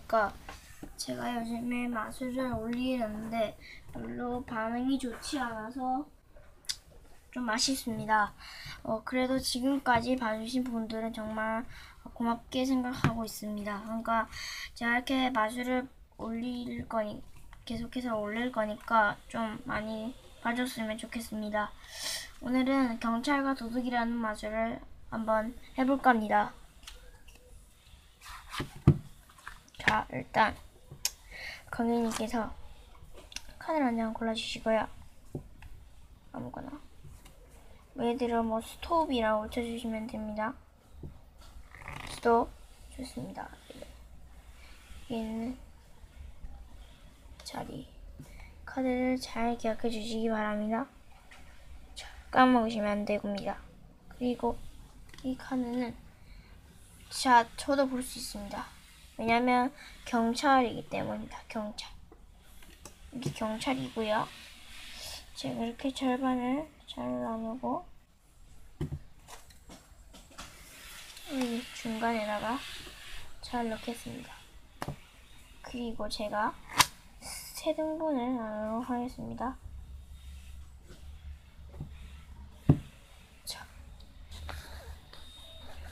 보니까 제가 요즘에 마술을 올리는데 별로 반응이 좋지 않아서 좀 아쉽습니다. 어, 그래도 지금까지 봐주신 분들은 정말 고맙게 생각하고 있습니다. 그러니까 제가 이렇게 마술을 올릴 거니 계속해서 올릴 거니까 좀 많이 봐줬으면 좋겠습니다. 오늘은 경찰과 도둑이라는 마술을 한번 해볼 겁니다. 자, 일단 강인님께서 카드 한장 골라주시고요. 아무거나. 예를 들어 뭐 스톱이라고 쳐주시면 됩니다. 스톱 좋습니다. 여기는 자리 카드를 잘 기억해 주시기 바랍니다. 자, 까먹으시면 안 되고입니다. 그리고 이 카드는 자, 저도 볼 수 있습니다. 왜냐면 경찰이기 때문입니다. 경찰. 이게 경찰이고요. 제가 이렇게 절반을 잘 나누고 이 중간에다가 잘 넣겠습니다. 그리고 제가 세 등분을 나누도록 하겠습니다. 자,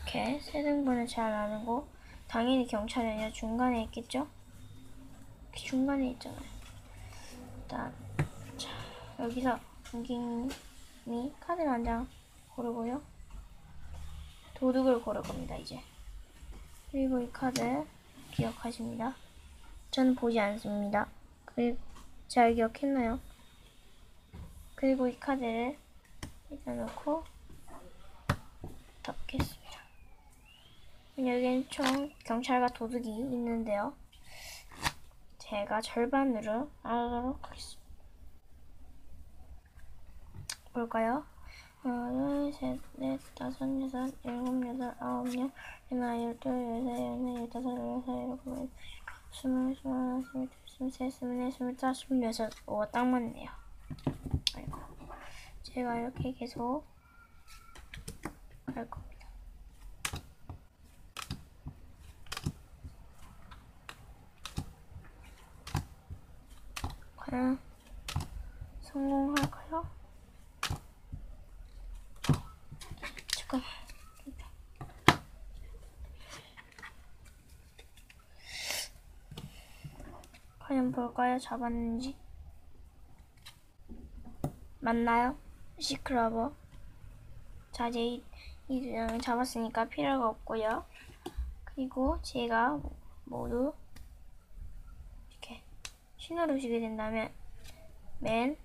이렇게 세 등분을 잘 나누고 당연히 경찰이 아니라 중간에 있겠죠? 중간에 있잖아요. 일단 자, 여기서 고객님이 카드를 한 장 고르고요. 도둑을 고를 겁니다, 이제. 그리고 이 카드 기억하십니다. 저는 보지 않습니다. 그리고 잘 기억했나요? 그리고 이 카드를 일단 넣고 덮겠습니다. 여기는 총 경찰과 도둑이 있는데요. 제가 절반으로 나누도록 하겠습니다. 볼까요? 하나, 둘, 셋, 넷, 다섯, 여섯, 일곱, 여덟, 아홉, 열, 하나, 열둘, 열세, 열네, 열다섯, 열여섯, 일곱, 여덟, 스물, 스물 하나, 스물 둘, 스물 셋, 스물 넷, 스물 다섯, 스물 여섯. 오, 딱 맞네요. 아이고. 제가 이렇게 계속 할겁 과연 성공할까요? 잠깐만. 과연 볼까요? 잡았는지. 맞나요? 시크러버. 자, 이제 이, 잡았으니까 필요가 없고요. 그리고 제가 모두 신호를 주게 된다면 맨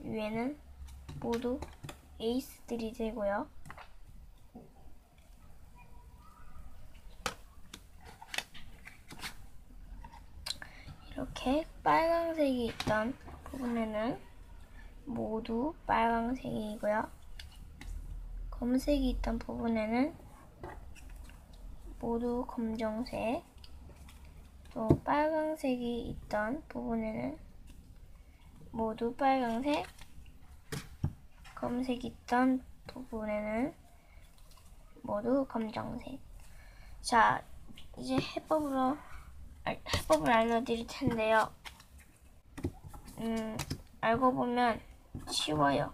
위에는 모두 에이스들이 되고요. 이렇게 빨강색이 있던 부분에는 모두 빨강색이고요. 검색이 있던 부분에는 모두 검정색, 또 빨강색이 있던 부분에는 모두 빨강색, 검색이 있던 부분에는 모두 검정색. 자, 이제 해법으로 알- 해법을 알려드릴 텐데요. 음, 알고 보면 쉬워요.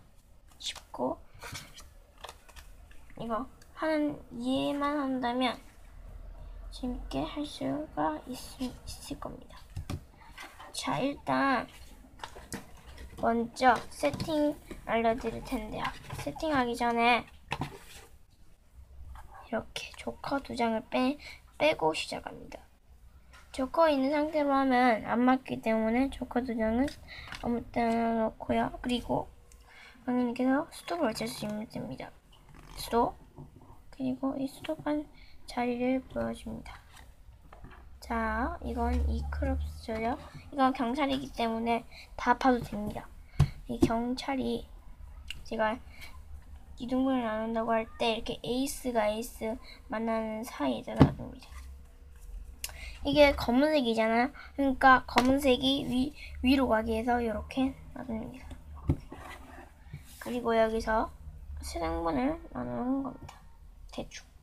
쉽고 이거 하는 이해만 한다면 재밌게 할 수가 있, 있을 겁니다. 자, 일단 먼저 세팅 알려드릴 텐데요. 세팅하기 전에 이렇게 조커 두 장을 빼, 빼고 시작합니다. 조커 있는 상태로 하면 안 맞기 때문에 조커 두 장은 아무 때나 넣고요. 그리고 강님께서 스톱을 외쳐주시면 됩니다. 스톱 그리고 이 스톱한 자리를 보여줍니다. 자, 이건 이크롭스죠. 이건 경찰이기 때문에 다 봐도 됩니다. 이 경찰이 제가 이등분을 나눈다고 할 때 이렇게 에이스가 에이스 만나는 사이에다 놔둡니다. 이게 검은색이잖아요. 그러니까 검은색이 위, 위로 가기 위해서 이렇게 놔둡니다. 그리고 여기서 세 등분을 나누는 겁니다. 대충.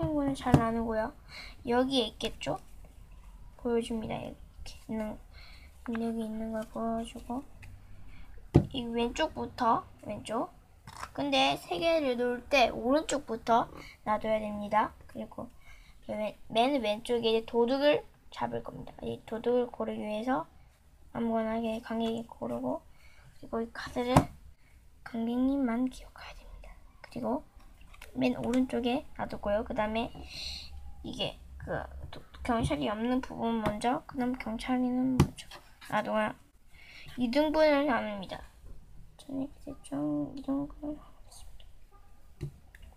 행운을 잘 나누고요. 여기에 있겠죠? 보여줍니다. 이렇게 있는 여기 있는 걸 보여주고 이 왼쪽부터 왼쪽. 근데 세 개를 놓을 때 오른쪽부터 놔둬야 됩니다. 그리고 맨, 맨 왼쪽에 도둑을 잡을 겁니다. 이 도둑을 고르기 위해서 아무거나 관객이 고르고 그리고 이 카드를 관객님만 기억해야 됩니다. 그리고 맨 오른쪽에 놔두고요. 그 다음에 이게 그 도- 경찰이 없는 부분 먼저, 그 다음 경찰이는 먼저 놔두고요. 이등분을 나눕니다. 저는 대충 이등분을 하겠습니다.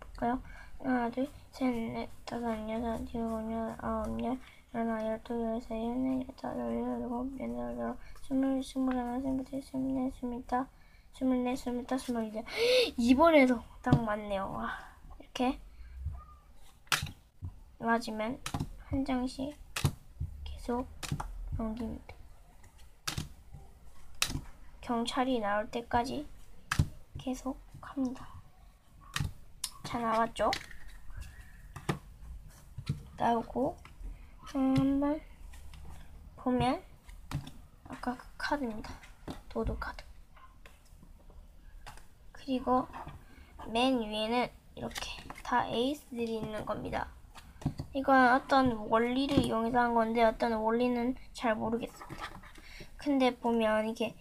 볼까요? 하나, 둘, 셋, 넷, 다섯, 여섯, 일곱, 여덟, 아홉, 열, 열하나, 열두, 열세, 열네, 열일곱, 열여덟, 열아홉, 스물, 스물하나, 스물둘, 스물넷, 스물다, 스물넷, 스물다, 스물여덟. 이번에도 딱 맞네요. 와, 이렇게 맞으면 한 장씩 계속 넘깁니다. 경찰이 나올 때까지 계속 합니다. 자, 나왔죠? 나오고, 음, 한번 보면, 아까 그 카드입니다. 도둑 카드. 그리고 맨 위에는 이렇게 다 에이스들이 있는 겁니다. 이건 어떤 원리를 이용해서 한 건데 어떤 원리는 잘 모르겠습니다. 근데 보면 이게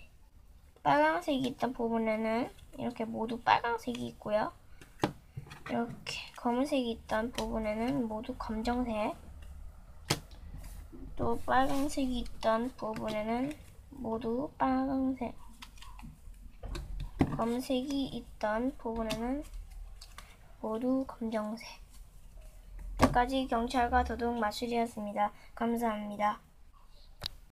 빨강색이 있던 부분에는 이렇게 모두 빨강색이 있고요. 이렇게 검은색이 있던 부분에는 모두 검정색. 또 빨강색이 있던 부분에는 모두 빨강색. 검색이 있던 부분에는 모두 검정색. 여기까지 경찰과 도둑 마술이었습니다. 감사합니다.